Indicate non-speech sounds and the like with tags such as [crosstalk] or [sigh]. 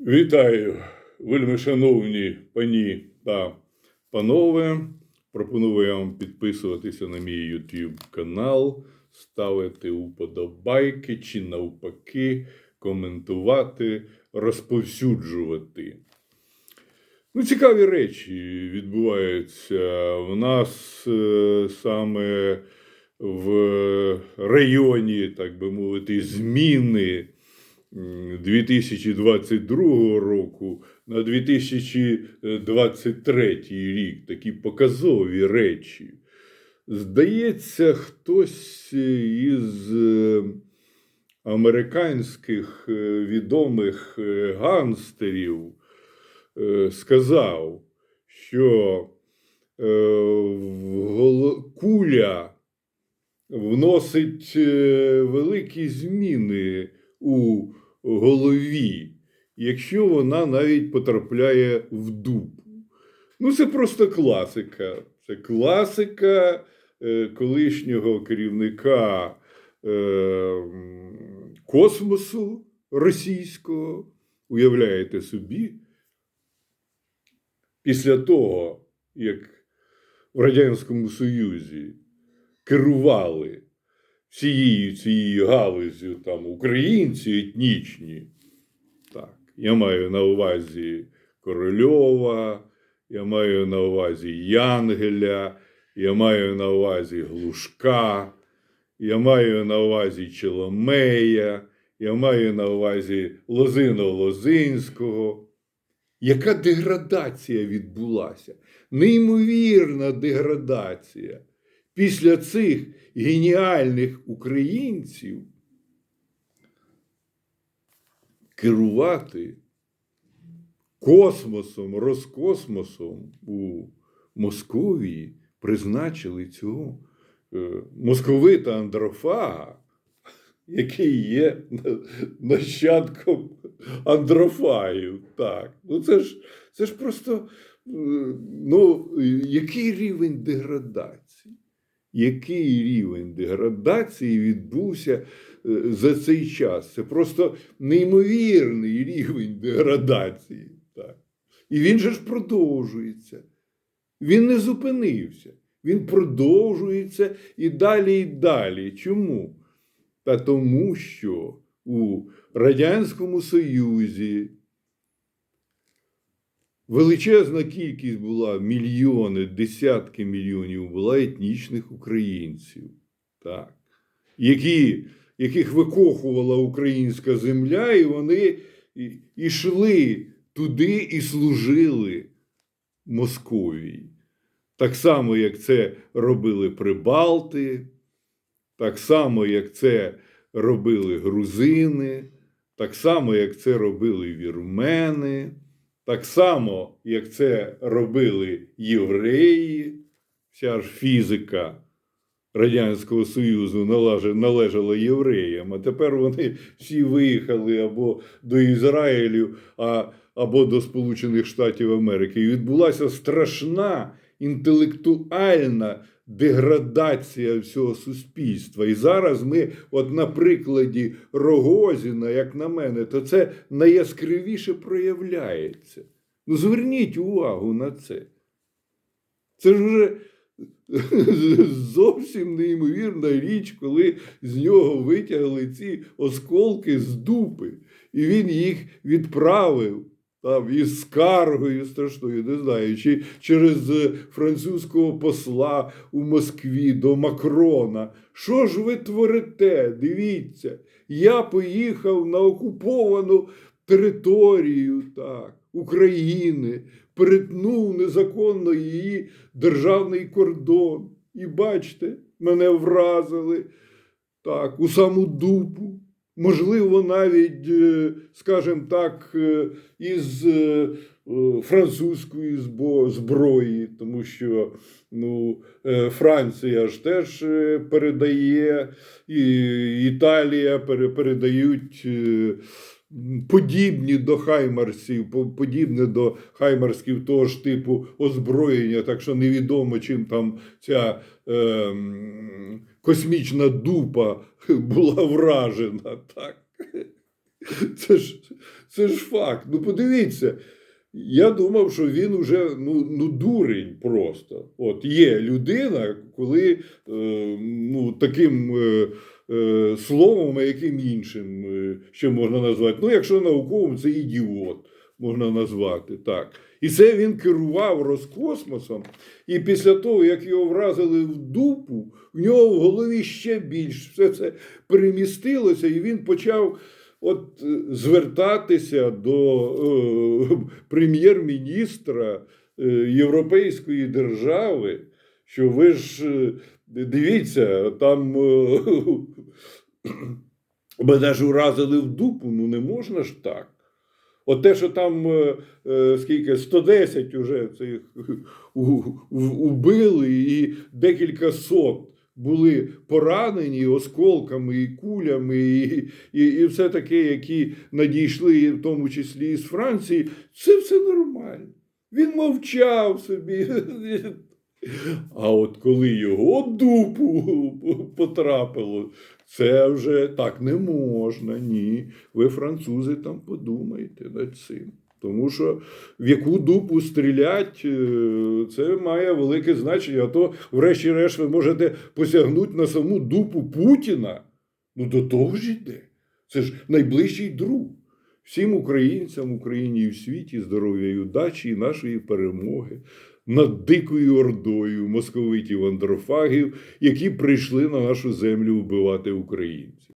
Вітаю, вельми шановні пані та панове. Пропоную вам підписуватися на мій YouTube канал, ставити уподобайки чи навпаки, коментувати, розповсюджувати. Ну, цікаві речі відбуваються в нас е, саме в районі, так би мовити, зміни 2022 року на 2023 рік. Такі показові речі. Здається, хтось із е, американських е, відомих е, гангстерів е, сказав, що е, куля вносить е, великі зміни у голові, якщо вона навіть потрапляє в дупу. Ну, це просто класика. Це класика е, колишнього керівника е, космосу російського. Уявляєте собі, після того, як в Радянському Союзі керували всією цією галузю там українці етнічні. Так, я маю на увазі Корольова, я маю на увазі Янгеля, я маю на увазі Глушка, я маю на увазі Челомея, я маю на увазі Лозино Лозинського. Яка деградація відбулася? Неймовірна деградація. Після цих геніальних українців керувати космосом, Роскосмосом у Московії призначили цього е, московита Андрофага, який є нащадком Андрофаїв. Так. Ну, це ж, це ж просто е, ну, який рівень деградації? Який рівень деградації відбувся е, за цей час? Це просто неймовірний рівень деградації. Так. І він же ж продовжується. Він не зупинився. Він продовжується і далі, і далі. Чому? Та тому, що у Радянському Союзі величезна кількість була мільйони, десятки мільйонів була етнічних українців, так, які, яких викохувала українська земля, і вони йшли туди і служили Московії. Так само, як це робили Прибалти, так само, як це робили грузини, так само, як це робили вірмени, так само, як це робили євреї, вся ж фізика Радянського Союзу належала євреям, а тепер вони всі виїхали або до Ізраїлю, або до Сполучених Штатів Америки. І відбулася страшна інтелектуальна деградація всього суспільства. І зараз ми, от на прикладі Рогозіна, як на мене, то це найяскравіше проявляється. Ну, зверніть увагу на це. Це ж вже [laughs] зовсім неймовірна річ, коли з нього витягли ці осколки з дупи, і він їх відправив там із скаргою страшною, не знаю, чи через е, французького посла у Москві до Макрона. Що ж ви творите? Дивіться, я поїхав на окуповану територію так, України, перетнув незаконно її державний кордон. І бачите, мене вразили так, у саму дупу. Можливо, навіть, е, скажімо так, е, із е, французької зброї, тому що ну, Франція ж теж передає, і Італія пере- передають подібні до хаймарсів, подібне до хаймарськів того ж типу озброєння, так що невідомо, чим там ця е, космічна дупа [laughs] була вражена. Так? [laughs] Це ж, це ж факт. Ну, подивіться. Я думав, що він уже ну, ну дурень просто. От є людина, коли е, ну, таким е, словом, а яким іншим е, ще можна назвати. Ну, якщо науковим, це ідіот можна назвати так. І це він керував Роскосмосом. І після того, як його вразили в дупу, в нього в голові ще більш все це перемістилося, і він почав от е, звертатися до е, прем'єр-міністра е, Європейської держави, що ви ж е, дивіться, там е, [clears throat] мене ж уразили в дупу, ну не можна ж так. От те, що там е, е, скільки 110 уже цих [laughs] убили, і декілька сот були поранені осколками і кулями, і, і, і все таке, які надійшли, в тому числі і з Франції, це все нормально. Він мовчав собі. [laughs] А от коли його дупу потрапило, це вже так не можна. Ні. Ви, французи, там подумайте над цим. Тому що в яку дупу стрілять, е, це має велике значення. А то, врешті-решт, ви можете посягнути на саму дупу Путіна. Ну до того ж йде. Це ж найближчий друг. Всім українцям, Україні і в світі здоров'я і удачі і нашої перемоги над дикою ордою московитів андрофагів, які прийшли на нашу землю вбивати українців.